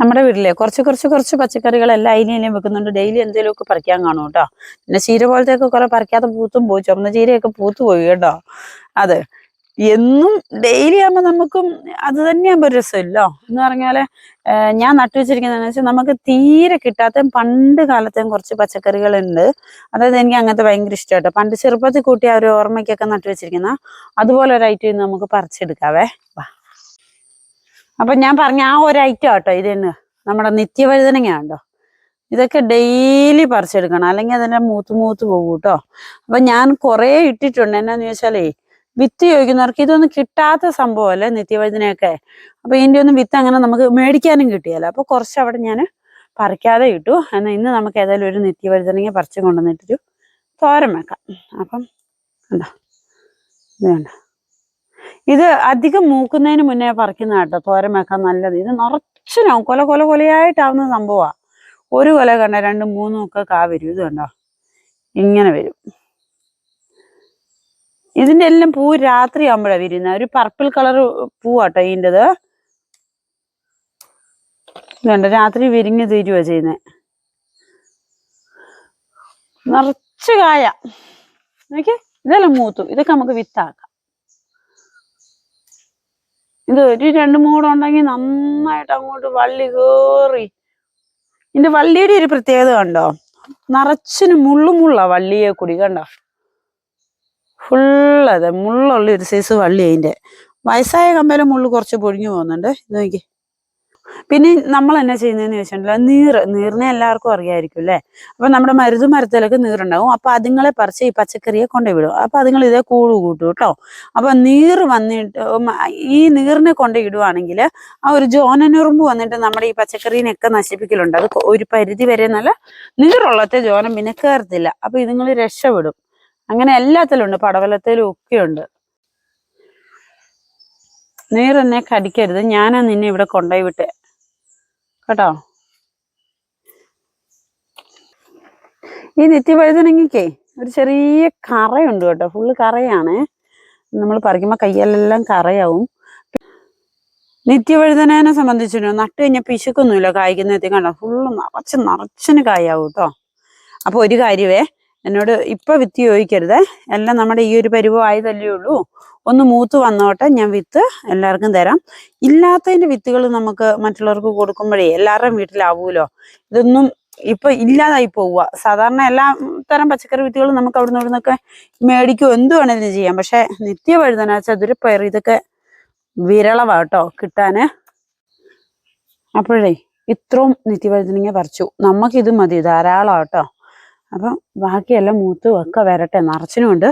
നമ്മുടെ വീട്ടിലെ കുറച്ച് കുറച്ച് കുറച്ച് പച്ചക്കറികളെല്ലാം അതിനെല്ലാം വെക്കുന്നുണ്ട്. ഡെയിലി എന്തെങ്കിലുമൊക്കെ പറിക്കാൻ കാണും കേട്ടോ. പിന്നെ ചീര പോലത്തെയൊക്കെ കുറെ പറിക്കാതെ പൂത്തും പോയി. ചുമന്ന ചീരയൊക്കെ പൂത്തു പോയി കേട്ടോ. അത് എന്നും ഡെയിലി ആകുമ്പോൾ നമുക്കും അത് തന്നെയാകുമ്പോൾ ഒരു രസമില്ലോ എന്ന് പറഞ്ഞാൽ ഞാൻ നട്ടു വെച്ചിരിക്കുന്നതെന്ന് വെച്ചാൽ നമുക്ക് തീരെ കിട്ടാത്ത പണ്ട് കാലത്തെയും കുറച്ച് പച്ചക്കറികളുണ്ട്. അതായത് എനിക്ക് അങ്ങനത്തെ ഭയങ്കര ഇഷ്ടമായിട്ടോ പണ്ട് ചെറുപ്പത്തിൽ കൂട്ടിയ ഒരു ഓർമ്മയ്ക്കൊക്കെ നട്ടു വെച്ചിരിക്കുന്ന അതുപോലെ ഒരു ഐറ്റം നമുക്ക് പറിച്ചെടുക്കാവേ. വാ. അപ്പൊ ഞാൻ പറഞ്ഞ ആ ഒരു ഐറ്റം ആട്ടോ ഇത് തന്നെ നമ്മുടെ നിത്യവഴുതനങ്ങ ഉണ്ടോ ഇതൊക്കെ ഡെയിലി പറിച്ചെടുക്കണം. അല്ലെങ്കിൽ അതിന്റെ മൂത്ത് മൂത്ത് പോകും കേട്ടോ അപ്പൊ ഞാൻ കുറേ ഇട്ടിട്ടുണ്ട്. എന്നാന്ന് ചോദിച്ചാലേ വിത്ത് ചോദിക്കുന്നവർക്ക് ഇതൊന്നും കിട്ടാത്ത സംഭവമല്ലേ നിത്യവഴുതനയൊക്കെ. അപ്പൊ ഇതിന്റെ ഒന്നും വിത്ത് അങ്ങനെ നമുക്ക് മേടിക്കാനും കിട്ടിയല്ല. അപ്പൊ കുറച്ച് അവിടെ ഞാൻ പറിക്കാതെ ഇട്ടു. എന്നാൽ ഇന്ന് നമുക്ക് ഏതായാലും ഒരു നിത്യവഴുതനങ്ങ പറിച്ചു കൊണ്ടുവന്നിട്ടൊരു തോരൻ വെക്കാം. അപ്പം എന്താ ഇത് വേണ്ട ഇത് അധികം മൂക്കുന്നതിന് മുന്നേ പറിക്കുന്ന കേട്ടോ തോരൻ വെക്കാൻ നല്ലത്. ഇത് നിറച്ചിനാവും കൊല കൊല കൊലയായിട്ടാവുന്ന സംഭവമാണ് ഒരു കൊല കണ്ട രണ്ടും മൂന്നും ഒക്കെ കാ വരും ഇത് കണ്ടോ? ഇങ്ങനെ വരും. ഇതിന്റെ എല്ലാം പൂ രാത്രി ആകുമ്പോഴാണ് വിരിയുന്നത്. ഒരു പർപ്പിൾ കളർ പൂവാട്ടോ ഇതിന്റെത് ഇതുണ്ട് രാത്രി വിരിഞ്ഞ് തീരുവാ ചെയ്യുന്നത് നിറച്ച് കായ. നോക്കിയേ ഇതെല്ലാം മൂത്തു. ഇതൊക്കെ നമുക്ക് വിത്താക്കാം. ഇത് ഒരു രണ്ട് മൂടുണ്ടെങ്കിൽ നന്നായിട്ട് അങ്ങോട്ട് വള്ളി കേറി. ഇതിന്റെ വള്ളിയുടെ ഒരു പ്രത്യേകത കണ്ടോ? നിറച്ചിന് മുള്ളു മുള്ള വള്ളിയെ കൂടി കണ്ടോ? ഫുള്ള് അതെ മുള്ളുള്ള ഒരു സൈസ് വള്ളി അതിന്റെ. വയസ്സായ കമ്പയിലെ മുള്ളു കുറച്ച് പൊഴിഞ്ഞു പോകുന്നുണ്ട്. ഇത് നോക്കി പിന്നെ നമ്മൾ എന്നാ ചെയ്യുന്നതെന്ന് ചോദിച്ചിട്ടുണ്ടെങ്കിൽ നീറ് നീറിനെ എല്ലാവർക്കും അറിയായിരിക്കും അല്ലേ അപ്പൊ നമ്മുടെ മരുത് മരത്തിലൊക്കെ നീറുണ്ടാവും. അപ്പൊ അതുങ്ങളെ പറിച്ച് ഈ പച്ചക്കറിയെ കൊണ്ടുവിടും അപ്പൊ അതുങ്ങൾ ഇതേ കൂട് കൂട്ടും കേട്ടോ. അപ്പൊ നീറ് വന്നിട്ട് ഈ നീറിനെ കൊണ്ടുവിടുവാണെങ്കിൽ ആ ഒരു ജോനനുറുമ്പ് വന്നിട്ട് നമ്മുടെ ഈ പച്ചക്കറീനെയൊക്കെ നശിപ്പിക്കലുണ്ട്. അത് ഒരു പരിധി വരെ നല്ല നീറുള്ളത്തെ ജോനം പിന്നെ കയറത്തില്ല അപ്പൊ ഇതുങ്ങൾ രക്ഷപ്പെടും. അങ്ങനെ എല്ലാത്തിലും ഉണ്ട് പടവലത്തിലും ഒക്കെ ഉണ്ട് നീർ എന്നെ കടിക്കരുത്. ഞാനാ നിന്നെ ഇവിടെ കൊണ്ടുപോയി വിട്ടെ. കേട്ടോ? ഈ നിത്യവഴുതനങ്ങയ്ക്കേ ഒരു ചെറിയ കറയുണ്ട് കേട്ടോ. ഫുള്ള് കറയാണ്. നമ്മൾ പറിക്കുമ്പോൾ കയ്യിലെല്ലാം കറയാവും. നിത്യവഴുതനേനെ സംബന്ധിച്ചിട്ട് നട്ട് കഴിഞ്ഞാൽ പിശുക്കൊന്നുമില്ല കായ്ക്കുന്ന കണ്ടോ ഫുള്ള് നിറച്ച് നിറച്ചിന് കായാവും കേട്ടോ. അപ്പോൾ ഒരു കാര്യമേ എന്നോട് ഇപ്പൊ വിത്ത് ചോദിക്കരുത്. എല്ലാം നമ്മുടെ ഈ ഒരു പരുവം ആയതല്ലേ ഉള്ളൂ. ഒന്ന് മൂത്ത് വന്നോട്ടെ ഞാൻ വിത്ത് എല്ലാവർക്കും തരാം. ഇല്ലാത്തതിന്റെ വിത്തുകൾ നമുക്ക് മറ്റുള്ളവർക്ക് കൊടുക്കുമ്പോഴേ എല്ലാവരുടെയും വീട്ടിലാവൂലോ? ഇതൊന്നും ഇപ്പൊ ഇല്ലാതായി പോവുക. സാധാരണ എല്ലാ തരം പച്ചക്കറി വിത്തുകളും നമുക്ക് അവിടെ നിന്ന് ഇവിടുന്നൊക്കെ മേടിക്കും. എന്ത് വേണേലും ചെയ്യാം. പക്ഷെ നിത്യ നിത്യവഴുതന ചതുരപ്പയർ ഇതൊക്കെ വിരളവാട്ടോ കിട്ടാന്. അപ്പോഴേ ഇത്രയും നിത്യവഴുതനങ്ങ പറിച്ചു. നമുക്കിത് മതി. ധാരാളം കേട്ടോ. അപ്പം ബാക്കിയെല്ലാം മൂത്തും ഒക്കെ വരട്ടെ. നിറച്ചിനുമുണ്ട്.